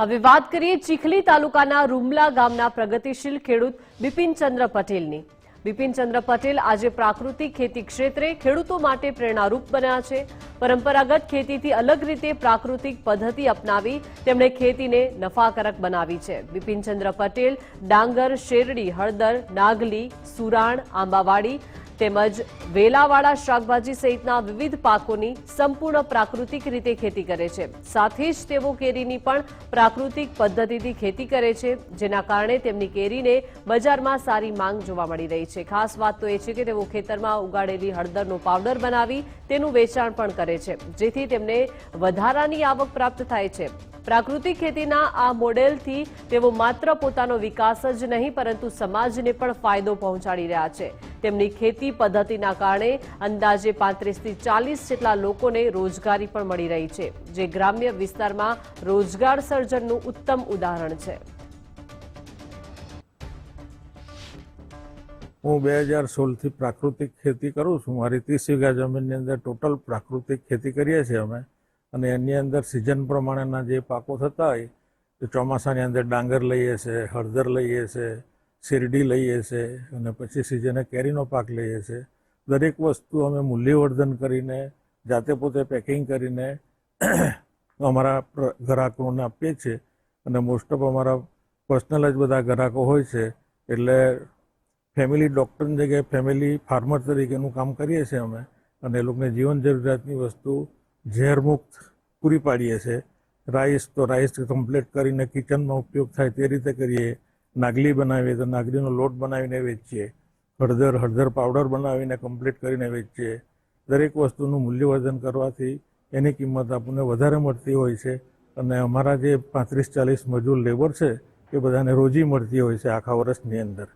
હવે વાત કરીએ ચીખલી તાલુકાના રૂમલા ગામના પ્રગતિશીલ ખેડૂત બિપિનચંદ્ર પટેલની. બિપિનચંદ્ર પટેલ આજે પ્રાકૃતિક ખેતી ક્ષેત્રે ખેડૂતો માટે પ્રેરણારૂપ બન્યા છે. પરંપરાગત ખેતીથી અલગ રીતે પ્રાકૃતિક પદ્ધતિ અપનાવી તેમણે ખેતીને નફાકારક બનાવી છે. બિપિનચંદ્ર પટેલ ડાંગર, શેરડી, હળદર, નાગલી, સુરાણ, આંબાવાડી તેમજ વેલાવાળા શાકભાજી સહિતના વિવિધ પાકોની સંપૂર્ણ પ્રાકૃતિક રીતે ખેતી કરે છે. સાથે જ તેઓ કેરીની પણ પ્રાકૃતિક પદ્ધતિથી ખેતી કરે છે, જેના કારણે તેમની કેરીને બજારમાં સારી માંગ જોવા મળી રહી છે. ખાસ વાત તો એ છે કે તેઓ ખેતરમાં ઉગાડેલી હળદરનો પાવડર બનાવી તેનું વેચાણ પણ કરે છે, જેથી તેમને વધારાની આવક પ્રાપ્ત થાય છે. પ્રાકૃતિક ખેતીના આ મોડેલથી તેઓ માત્ર પોતાનો વિકાસ જ નહીં, પરંતુ સમાજને પણ ફાયદો પહોંચાડી રહ્યા છે. તેમની ખેતી પદ્ધતિના કારણે અંદાજે પાંત્રીસથી ચાલીસ જેટલા લોકોને રોજગારી પણ મળી રહી છે, જે ગ્રામ્ય વિસ્તારમાં રોજગાર સર્જનનું ઉત્તમ ઉદાહરણ છે. હું બે હજાર સોળથી પ્રાકૃતિક ખેતી કરું છું. મારી ત્રીસ વીઘા જમીનની અંદર ટોટલ પ્રાકૃતિક ખેતી કરીએ છીએ અમે. અને એની અંદર સિઝન પ્રમાણેના જે પાકો થતા હોય, તો ચોમાસાની અંદર ડાંગર લઈએ છીએ હળદર લઈએ છીએ શેરડી લઈએ છીએ અને પછી સિઝને કેરીનો પાક લઈએ છીએ દરેક વસ્તુ અમે મૂલ્યવર્ધન કરીને, જાતે પોતે પેકિંગ કરીને અમારા ગ્રાહકોને આપીએ છીએ. અને મોસ્ટ ઓફ અમારા પર્સનલ જ બધા ગ્રાહકો હોય છે. એટલે ફેમિલી ડૉક્ટરની જગ્યાએ ફેમિલી ફાર્મર તરીકેનું કામ કરીએ છીએ અમે. અને એ લોકોને જીવન જરૂરિયાતની વસ્તુ ઝેરમુક્ત પૂરી પાડીએ છીએ રાઈસ તો રાઈસ કમ્પ્લીટ કરીને કિચનમાં ઉપયોગ થાય તે રીતે કરીએ. નાગલી બનાવીએ તો નાગલીનો લોટ બનાવીને વેચીએ. હળદર હળદર પાવડર બનાવીને કમ્પ્લીટ કરીને વેચીએ. દરેક વસ્તુનું મૂલ્યવર્ધન કરવાથી એની કિંમત આપણને વધારે મળતી હોય છે. અને અમારા જે પાંત્રીસ ચાલીસ મજૂર લેબર છે, એ બધાને રોજી મળતી હોય છે આખા વર્ષની અંદર.